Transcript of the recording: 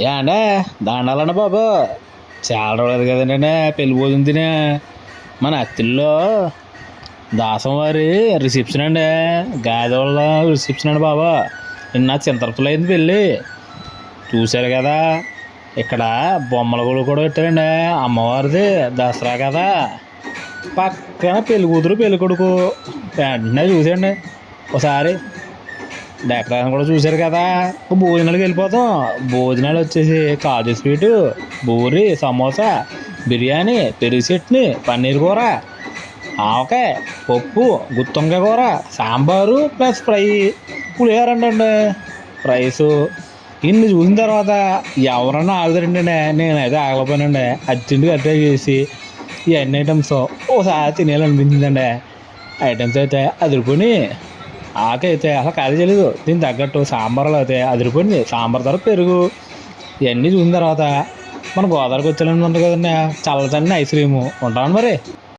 ఏండే దండాలండి బాబు. చాలా రోజులు కదండి పెళ్ళి భోజనం తినే. మన అత్తిల్లో దాసం వారి రిసెప్షన్ అండి. గాదోళ్ళ రిసెప్షన్ అండి బాబా. నిన్న చింతరపులు అయింది పెళ్ళి. చూశారు కదా ఇక్కడ బొమ్మల గుడి కూడా పెట్టారండి. అమ్మవారిది దసరా కదా. పక్కన పెళ్ళి కూతురు పెళ్ళి కొడుకు. వెంటనే చూసేయండి. ఒకసారి డెకరేషన్ కూడా చూశారు కదా. భోజనాలకు వెళ్ళిపోతాం. భోజనాలు వచ్చేసి కాజు స్వీటు బూరి సమోసా బిర్యానీ పెరుగు చట్నీ పన్నీర్ కూర ఆవకాయ పప్పు గుత్తొంకాయ కూర సాంబారు ప్లస్ ఫ్రై. పులిహోర అండి రైసు. ఇన్ని చూసిన తర్వాత ఎవరన్నా ఆగుతారండి నేనైతే ఆగలేకపోయానండి. అర్జెంటుగా అట్టే చేసి ఈ అన్ని ఐటమ్స్ ఓసారి తినేయాలనిపించిందండి. ఐటమ్స్ అయితే ఆకైతే అసలు ఖాళీ చేయలేదు. దీని తగ్గట్టు సాంబార్లో అయితే అదిరిపోయింది. సాంబార్ ధర పెరుగు ఇవన్నీ చూసిన తర్వాత మన గోదావరికి వచ్చేలా ఉంటుంది కదండి. చల్లచండి ఐస్ క్రీము. ఉంటాను మరి?